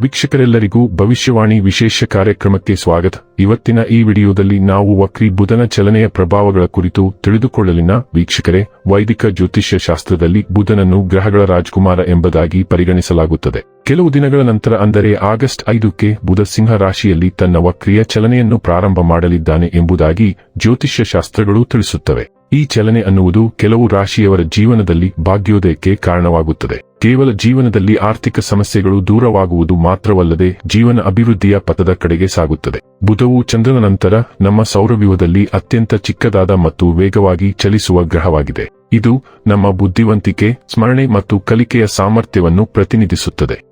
ವೀಕ್ಷಕರೆಲ್ಲರಿಗೂ ಭವಿಷ್ಯವಾಣಿ ವಿಶೇಷ ಕಾರ್ಯಕ್ರಮಕ್ಕೆ ಸ್ವಾಗತ. ಇವತ್ತಿನ ಈ ವಿಡಿಯೋದಲ್ಲಿ ನಾವು ವಕ್ರಿ ಬುಧನ ಚಲನೆಯ ಪ್ರಭಾವಗಳ ಕುರಿತು ತಿಳಿದುಕೊಳ್ಳಲಿನ ವೀಕ್ಷಕರೇ, ವೈದಿಕ ಜ್ಯೋತಿಷ್ಯ ಶಾಸ್ತ್ರದಲ್ಲಿ ಬುಧನನ್ನು ಗ್ರಹಗಳ ರಾಜಕುಮಾರ ಎಂಬುದಾಗಿ ಪರಿಗಣಿಸಲಾಗುತ್ತದೆ. ಕೆಲವು ದಿನಗಳ ನಂತರ ಅಂದರೆ ಆಗಸ್ಟ್ ಐದಕ್ಕೆ ಬುಧ ಸಿಂಹ ರಾಶಿಯಲ್ಲಿ ತನ್ನ ವಕ್ರಿಯ ಚಲನೆಯನ್ನು ಪ್ರಾರಂಭ ಮಾಡಲಿದ್ದಾನೆ ಎಂಬುದಾಗಿ ಜ್ಯೋತಿಷ್ಯ ಶಾಸ್ತ್ರಗಳು ತಿಳಿಸುತ್ತವೆ. ಈ ಚಲನೆ ಅನ್ನುವುದು ಕೆಲವು ರಾಶಿಯವರ ಜೀವನದಲ್ಲಿ ಭಾಗ್ಯೋದಯಕ್ಕೆ ಕಾರಣವಾಗುತ್ತದೆ. ಕೇವಲ ಜೀವನದಲ್ಲಿ ಆರ್ಥಿಕ ಸಮಸ್ಯೆಗಳು ದೂರವಾಗುವುದು ಮಾತ್ರವಲ್ಲದೆ ಜೀವನ ಅಭಿವೃದ್ಧಿಯ ಪಥದ ಕಡೆಗೆ ಸಾಗುತ್ತದೆ. ಬುಧವು ಚಂದ್ರನ ನಂತರ ನಮ್ಮ ಸೌರವ್ಯೂಹದಲ್ಲಿ ಅತ್ಯಂತ ಚಿಕ್ಕದಾದ ಮತ್ತು ವೇಗವಾಗಿ ಚಲಿಸುವ ಗ್ರಹವಾಗಿದೆ. ಇದು ನಮ್ಮ ಬುದ್ಧಿವಂತಿಕೆ, ಸ್ಮರಣೆ ಮತ್ತು ಕಲಿಕೆಯ ಸಾಮರ್ಥ್ಯವನ್ನು ಪ್ರತಿನಿಧಿಸುತ್ತದೆ.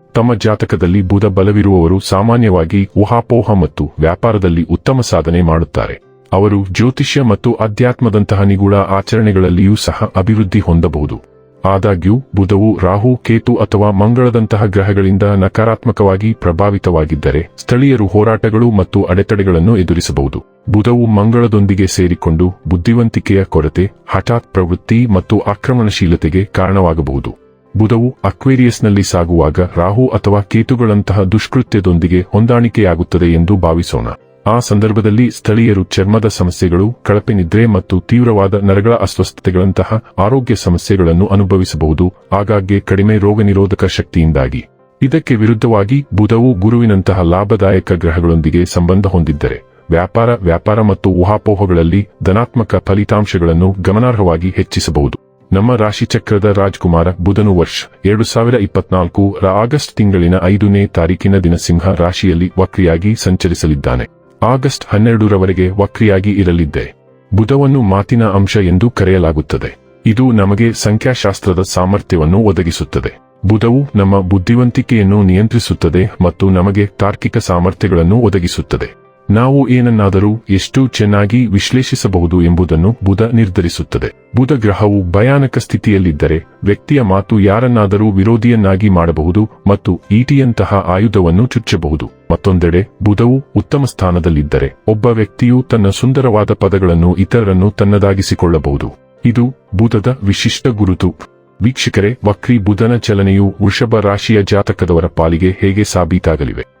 ತಮ್ಮ ಜಾತಕದಲ್ಲಿ ಬುಧ ಬಲವಿರುವವರು ಸಾಮಾನ್ಯವಾಗಿ ಊಹಾಪೋಹ ಮತ್ತು ವ್ಯಾಪಾರದಲ್ಲಿ ಉತ್ತಮ ಸಾಧನೆ ಮಾಡುತ್ತಾರೆ. ಅವರು ಜ್ಯೋತಿಷ್ಯ ಮತ್ತು ಅಧ್ಯಾತ್ಮದಂತಹ ನಿಗೂಢ ಆಚರಣೆಗಳಲ್ಲಿಯೂ ಸಹ ಅಭಿವೃದ್ಧಿ ಹೊಂದಬಹುದು. ಆದಾಗ್ಯೂ, ಬುಧವು ರಾಹು, ಕೇತು ಅಥವಾ ಮಂಗಳದಂತಹ ಗ್ರಹಗಳಿಂದ ನಕಾರಾತ್ಮಕವಾಗಿ ಪ್ರಭಾವಿತವಾಗಿದ್ದರೆ ಸ್ಥಳೀಯರು ಹೋರಾಟಗಳು ಮತ್ತು ಅಡೆತಡೆಗಳನ್ನು ಎದುರಿಸಬಹುದು. ಬುಧವು ಮಂಗಳದೊಂದಿಗೆ ಸೇರಿಕೊಂಡು ಬುದ್ಧಿವಂತಿಕೆಯ ಕೊರತೆ, ಹಠಾತ್ ಪ್ರವೃತ್ತಿ ಮತ್ತು ಆಕ್ರಮಣಶೀಲತೆಗೆ ಕಾರಣವಾಗಬಹುದು. ಬುಧವು ಅಕ್ವೇರಿಯಸ್ನಲ್ಲಿ ಸಾಗುವಾಗ ರಾಹು ಅಥವಾ ಕೇತುಗಳಂತಹ ದುಷ್ಕೃತ್ಯದೊಂದಿಗೆ ಹೊಂದಾಣಿಕೆಯಾಗುತ್ತದೆ ಎಂದು ಭಾವಿಸೋಣ. ಆ ಸಂದರ್ಭದಲ್ಲಿ ಸ್ಥಳೀಯರು ಚರ್ಮದ ಸಮಸ್ಯೆಗಳು, ಕಳಪೆ ನಿದ್ರೆ ಮತ್ತು ತೀವ್ರವಾದ ನರಗಳ ಅಸ್ವಸ್ಥತೆಗಳಂತಹ ಆರೋಗ್ಯ ಸಮಸ್ಯೆಗಳನ್ನು ಅನುಭವಿಸಬಹುದು, ಆಗಾಗ್ಗೆ ಕಡಿಮೆ ರೋಗನಿರೋಧಕ ಶಕ್ತಿಯಿಂದಾಗಿ. ಇದಕ್ಕೆ ವಿರುದ್ಧವಾಗಿ ಬುಧವು ಗುರುವಿನಂತಹ ಲಾಭದಾಯಕ ಗ್ರಹಗಳೊಂದಿಗೆ ಸಂಬಂಧ ಹೊಂದಿದ್ದರೆ, ವ್ಯಾಪಾರ ವ್ಯಾಪಾರ ಮತ್ತು ಊಹಾಪೋಹಗಳಲ್ಲಿ ಧನಾತ್ಮಕ ಫಲಿತಾಂಶಗಳನ್ನು ಗಮನಾರ್ಹವಾಗಿ ಹೆಚ್ಚಿಸಬಹುದು. ನಮ್ಮ ರಾಶಿಚಕ್ರದ ರಾಜ್ಕುಮಾರ ಬುಧನು ವರ್ಷ ಎರಡು ಸಾವಿರ ಇಪ್ಪತ್ನಾಲ್ಕು ರ ಆಗಸ್ಟ್ ತಿಂಗಳಿನ ಐದನೇ ತಾರೀಕಿನ ದಿನ ಸಿಂಹ ರಾಶಿಯಲ್ಲಿ ವಕ್ರಿಯಾಗಿ ಸಂಚರಿಸಲಿದ್ದಾನೆ. ಆಗಸ್ಟ್ ಹನ್ನೆರಡರವರೆಗೆ ವಕ್ರಿಯಾಗಿ ಇರಲಿದ್ದೆ. ಬುಧವನ್ನು ಮಾತಿನ ಅಂಶ ಎಂದು ಕರೆಯಲಾಗುತ್ತದೆ. ಇದು ನಮಗೆ ಸಂಖ್ಯಾಶಾಸ್ತ್ರದ ಸಾಮರ್ಥ್ಯವನ್ನು ಒದಗಿಸುತ್ತದೆ. ಬುಧವು ನಮ್ಮ ಬುದ್ಧಿವಂತಿಕೆಯನ್ನು ನಿಯಂತ್ರಿಸುತ್ತದೆ ಮತ್ತು ನಮಗೆ ತಾರ್ಕಿಕ ಸಾಮರ್ಥ್ಯಗಳನ್ನು ಒದಗಿಸುತ್ತದೆ. ನಾವು ಏನನ್ನಾದರೂ ಎಷ್ಟು ಚೆನ್ನಾಗಿ ವಿಶ್ಲೇಷಿಸಬಹುದು ಎಂಬುದನ್ನು ಬುಧ ನಿರ್ಧರಿಸುತ್ತದೆ. ಬುಧ ಗ್ರಹವು ಭಯಾನಕ ಸ್ಥಿತಿಯಲ್ಲಿದ್ದರೆ ವ್ಯಕ್ತಿಯ ಮಾತು ಯಾರನ್ನಾದರೂ ವಿರೋಧಿಯನ್ನಾಗಿ ಮಾಡಬಹುದು ಮತ್ತು ಈಟಿಯಂತಹ ಆಯುಧವನ್ನು ಚುಚ್ಚಬಹುದು. ಮತ್ತೊಂದೆಡೆ ಬುಧವು ಉತ್ತಮ ಸ್ಥಾನದಲ್ಲಿದ್ದರೆ ಒಬ್ಬ ವ್ಯಕ್ತಿಯು ತನ್ನ ಸುಂದರವಾದ ಪದಗಳನ್ನು ಇತರರನ್ನು ತನ್ನದಾಗಿಸಿಕೊಳ್ಳಬಹುದು. ಇದು ಬುಧದ ವಿಶಿಷ್ಟ ಗುರುತು. ವೀಕ್ಷಕರೇ, ವಕ್ರಿ ಬುಧನ ಚಲನೆಯು ವೃಷಭ ರಾಶಿಯ ಜಾತಕದವರ ಪಾಲಿಗೆ ಹೇಗೆ ಸಾಬೀತಾಗಲಿವೆ?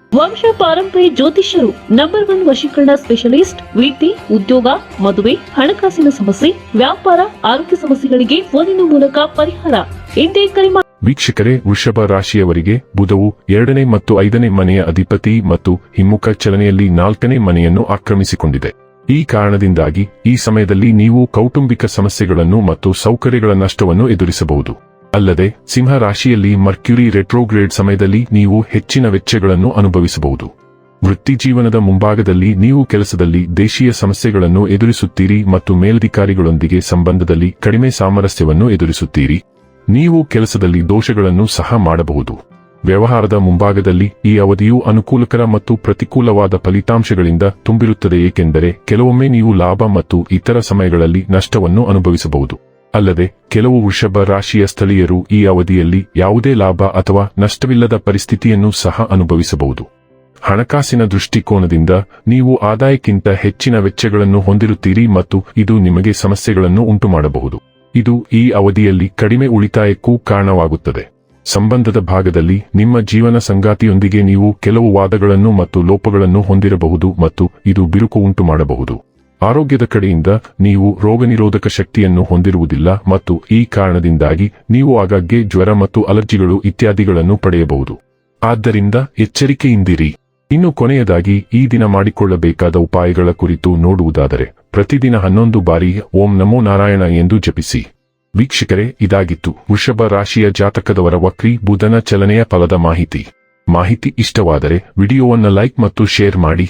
ವಂಶ ಪಾರಂಪರ್ಯ ಜ್ಯೋತಿಷ್ಯರು ನಂಬರ್ ಒನ್ ವಶೀಕರಣ ಸ್ಪೆಷಲಿಸ್ಟ್ ವೃತ್ತಿ ಉದ್ಯೋಗ, ಮದುವೆ, ಹಣಕಾಸಿನ ಸಮಸ್ಯೆ, ವ್ಯಾಪಾರ, ಆರೋಗ್ಯ ಸಮಸ್ಯೆಗಳಿಗೆ ಫೋನಿನ ಮೂಲಕ ಪರಿಹಾರ. ಎಂದೇ ಕರೆ ವೀಕ್ಷಕರೇ, ವೃಷಭ ರಾಶಿಯವರಿಗೆ ಬುಧವು ಎರಡನೇ ಮತ್ತು ಐದನೇ ಮನೆಯ ಅಧಿಪತಿ ಮತ್ತು ಹಿಮ್ಮುಖ ಚಲನೆಯಲ್ಲಿ ನಾಲ್ಕನೇ ಮನೆಯನ್ನು ಆಕ್ರಮಿಸಿಕೊಂಡಿದೆ. ಈ ಕಾರಣದಿಂದಾಗಿ ಈ ಸಮಯದಲ್ಲಿ ನೀವು ಕೌಟುಂಬಿಕ ಸಮಸ್ಯೆಗಳನ್ನು ಮತ್ತು ಸೌಕರ್ಯಗಳ ನಷ್ಟವನ್ನು ಎದುರಿಸಬಹುದು. ಅಲ್ಲದೆ, ಸಿಂಹ ರಾಶಿಯಲ್ಲಿ ಮರ್ಕ್ಯುರಿ ರೆಟ್ರೋಗ್ರೇಡ್ ಸಮಯದಲ್ಲಿ ನೀವು ಹೆಚ್ಚಿನ ವೆಚ್ಚಗಳನ್ನು ಅನುಭವಿಸಬಹುದು. ವೃತ್ತಿಜೀವನದ ಮುಂಭಾಗದಲ್ಲಿ ನೀವು ಕೆಲಸದಲ್ಲಿ ದೇಶೀಯ ಸಮಸ್ಯೆಗಳನ್ನು ಎದುರಿಸುತ್ತೀರಿ ಮತ್ತು ಮೇಲಧಿಕಾರಿಗಳೊಂದಿಗೆ ಸಂಬಂಧದಲ್ಲಿ ಕಡಿಮೆ ಸಾಮರಸ್ಯವನ್ನು ಎದುರಿಸುತ್ತೀರಿ. ನೀವು ಕೆಲಸದಲ್ಲಿ ದೋಷಗಳನ್ನು ಸಹ ಮಾಡಬಹುದು. ವ್ಯವಹಾರದ ಮುಂಭಾಗದಲ್ಲಿ ಈ ಅವಧಿಯು ಅನುಕೂಲಕರ ಮತ್ತು ಪ್ರತಿಕೂಲವಾದ ಫಲಿತಾಂಶಗಳಿಂದ ತುಂಬಿರುತ್ತದೆ ಏಕೆಂದರೆ ಕೆಲವೊಮ್ಮೆ ನೀವು ಲಾಭ ಮತ್ತು ಇತರ ಸಮಯಗಳಲ್ಲಿ ನಷ್ಟವನ್ನು ಅನುಭವಿಸಬಹುದು. ಅಲ್ಲದೆ, ಕೆಲವು ವೃಷಭ ರಾಶಿಯ ಸ್ಥಳೀಯರು ಈ ಅವಧಿಯಲ್ಲಿ ಯಾವುದೇ ಲಾಭ ಅಥವಾ ನಷ್ಟವಿಲ್ಲದ ಪರಿಸ್ಥಿತಿಯನ್ನು ಸಹ ಅನುಭವಿಸಬಹುದು. ಹಣಕಾಸಿನ ದೃಷ್ಟಿಕೋನದಿಂದ ನೀವು ಆದಾಯಕ್ಕಿಂತ ಹೆಚ್ಚಿನ ವೆಚ್ಚಗಳನ್ನು ಹೊಂದಿರುತ್ತೀರಿ ಮತ್ತು ಇದು ನಿಮಗೆ ಸಮಸ್ಯೆಗಳನ್ನು ಉಂಟುಮಾಡಬಹುದು. ಇದು ಈ ಅವಧಿಯಲ್ಲಿ ಕಡಿಮೆ ಉಳಿತಾಯಕ್ಕೂ ಕಾರಣವಾಗುತ್ತದೆ. ಸಂಬಂಧದ ಭಾಗದಲ್ಲಿ ನಿಮ್ಮ ಜೀವನ ಸಂಗಾತಿಯೊಂದಿಗೆ ನೀವು ಕೆಲವು ವಾದಗಳನ್ನು ಮತ್ತು ಲೋಪಗಳನ್ನು ಹೊಂದಿರಬಹುದು ಮತ್ತು ಇದು ಬಿರುಕು ಉಂಟು ಮಾಡಬಹುದು ಆರೋಗ್ಯದ ಕಡೆಯಿಂದ ನೀವು ರೋಗನಿರೋಧಕ ಶಕ್ತಿಯನ್ನು ಹೊಂದಿರುವುದಿಲ್ಲ ಮತ್ತು ಈ ಕಾರಣದಿಂದಾಗಿ ನೀವು ಆಗಾಗ್ಗೆ ಜ್ವರ ಮತ್ತು ಅಲರ್ಜಿಗಳು ಇತ್ಯಾದಿಗಳನ್ನು ಪಡೆಯಬಹುದು. ಆದ್ದರಿಂದ ಎಚ್ಚರಿಕೆಯಿಂದಿರಿ. ಇನ್ನು ಕೊನೆಯದಾಗಿ ಈ ದಿನ ಮಾಡಿಕೊಳ್ಳಬೇಕಾದ ಉಪಾಯಗಳ ಕುರಿತು ನೋಡುವುದಾದರೆ, ಪ್ರತಿದಿನ ಹನ್ನೊಂದು ಬಾರಿ ಓಂ ನಮೋ ನಾರಾಯಣ ಎಂದು ಜಪಿಸಿ. ವೀಕ್ಷಕರೇ, ಇದಾಗಿತ್ತು ವೃಷಭ ರಾಶಿಯ ಜಾತಕದವರ ವಕ್ರಿ ಬುಧನ ಚಲನೆಯ ಫಲದ ಮಾಹಿತಿ. ಮಾಹಿತಿ ಇಷ್ಟವಾದರೆ ವಿಡಿಯೋವನ್ನು ಲೈಕ್ ಮತ್ತು ಶೇರ್ ಮಾಡಿ.